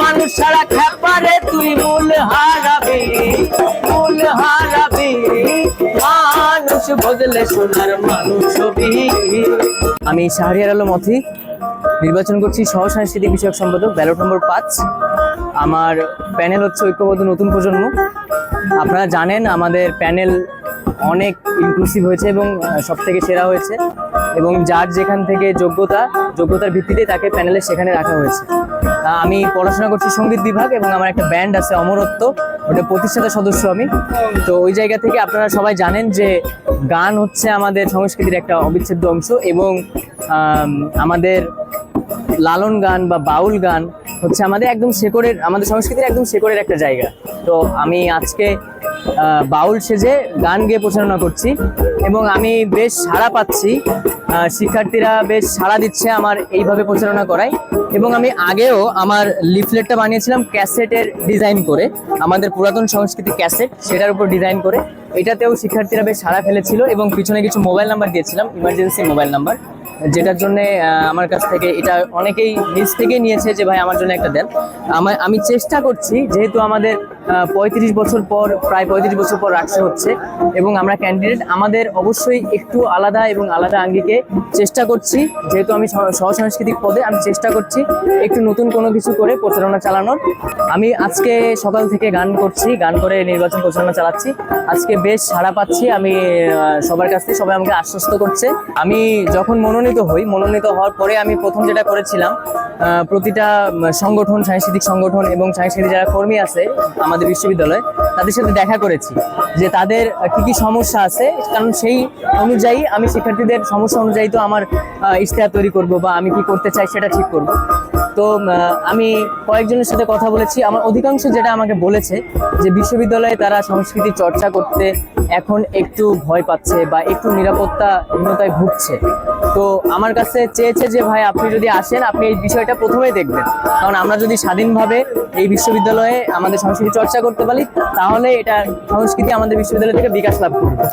মানুষ ছাড়া খেপারে তুই মূল হারাবি মূল হারাবি। মানুষ বদলে সোনার মানুষ আমি শাহরিয়ার আলম মথি নির্বাচন করছি সহ সাংস্কৃতিক বিষয়ক সম্পাদক, ব্যালট নম্বর পাঁচ। আমার প্যানেল হচ্ছে ঐক্যবদ্ধ নতুন প্রজন্ম। আপনারা জানেন আমাদের প্যানেল অনেক ইনক্লুসিভ হয়েছে এবং সব থেকে সেরা হয়েছে। এবং যার যেখান থেকে যোগ্যতা, যোগ্যতার ভিত্তিতে তাকে প্যানেলে সেখানে রাখা হয়েছে। আমি পড়াশোনা করছি সংগীত বিভাগ এবং আমার একটা ব্যান্ড আছে অমরত্ব। ওটা প্রতিষ্ঠাতা সদস্য আমি। তো ওই জায়গা থেকে আপনারা সবাই জানেন যে গান হচ্ছে আমাদের সংস্কৃতির একটা অবিচ্ছেদ্য অংশ এবং আমাদের লালন গান বা বাউল গান হচ্ছে আমাদের একদম শেকড়ের, আমাদের সংস্কৃতির একদম শেকড়ের একটা জায়গা। তো আমি আজকে বাউল সেজে গান গেয়ে প্রচারণা করছি এবং আমি বেশ সাড়া পাচ্ছি। শিক্ষার্থীরা বেশ সাড়া দিচ্ছে আমার এইভাবে প্রচারণা করায়। এবং আমি আগেও আমার লিফলেটটা বানিয়েছিলাম ক্যাসেটের ডিজাইন করে। আমাদের পুরাতন সংস্কৃতি ক্যাসেট, সেটার উপর ডিজাইন করে। এটাতেও শিক্ষার্থীরা বেশ সাড়া ফেলেছিল এবং পিছনে কিছু মোবাইল নাম্বার দিয়েছিলাম, ইমার্জেন্সি মোবাইল নাম্বার, যেটার জন্য আমার কাছ থেকে এটা অনেকেই নিজ থেকেই নিয়েছে যে, ভাই, আমার জন্য একটা দেন। আমি চেষ্টা করছি, যেহেতু আমাদের পঁয়ত্রিশ বছর পর, প্রায় পঁয়ত্রিশ বছর পর রাখতে হচ্ছে। এবং আমরা ক্যান্ডিডেট আমাদের অবশ্যই একটু আলাদা এবং আলাদা আঙ্গিকে চেষ্টা করছি। যেহেতু আমি সহ- সহসাংস্কৃতিক পদে, আমি চেষ্টা করছি একটু নতুন কোনো কিছু করে প্রচারণা চালানোর। আমি আজকে সকাল থেকে গান করছি, গান করে নির্বাচন প্রচারণা চালাচ্ছি। আজকে বেশ সাড়া পাচ্ছি, আমি সবার কাছ থেকে সবাই আমাকে আশ্বস্ত করছে। আমি যখন মনোনীত হই, মনোনীত হওয়ার পরে আমি প্রথম যেটা করেছিলাম প্রতিটা সংগঠন, সাংস্কৃতিক সংগঠন এবং সাংস্কৃতিক যারা কর্মী আছে আমাদের বিশ্ববিদ্যালয়ে, তাদের সাথে দেখা করেছি যে তাদের কি কি সমস্যা আছে, কারণ সেই অনুযায়ী আমি শিক্ষার্থীদের সমস্যা অনুযায়ী তো আমার ইশতেহার তৈরি করব বা আমি কি করতে চাই সেটা ঠিক করব। তো আমি কয়েকজনের সাথে কথা বলেছি। আমার অধিকাংশ যেটা আমাকে বলেছে যে বিশ্ববিদ্যালয়ে তারা সংস্কৃতি চর্চা করতে এখন একটু ভয় পাচ্ছে বা একটু নিরাপত্তা নিরাপত্তাহীনতায় ভুগছে। তো আমার কাছে চেয়েছে যে, ভাই, আপনি যদি আসেন, আপনি এই বিষয়টা প্রথমেই দেখবেন। কারণ আমরা যদি স্বাধীনভাবে এই বিশ্ববিদ্যালয়ে আমাদের সংস্কৃতি চর্চা করতে পারি, তাহলে এটা সংস্কৃতি আমাদের বিশ্ববিদ্যালয় থেকে বিকাশ লাভ করবে।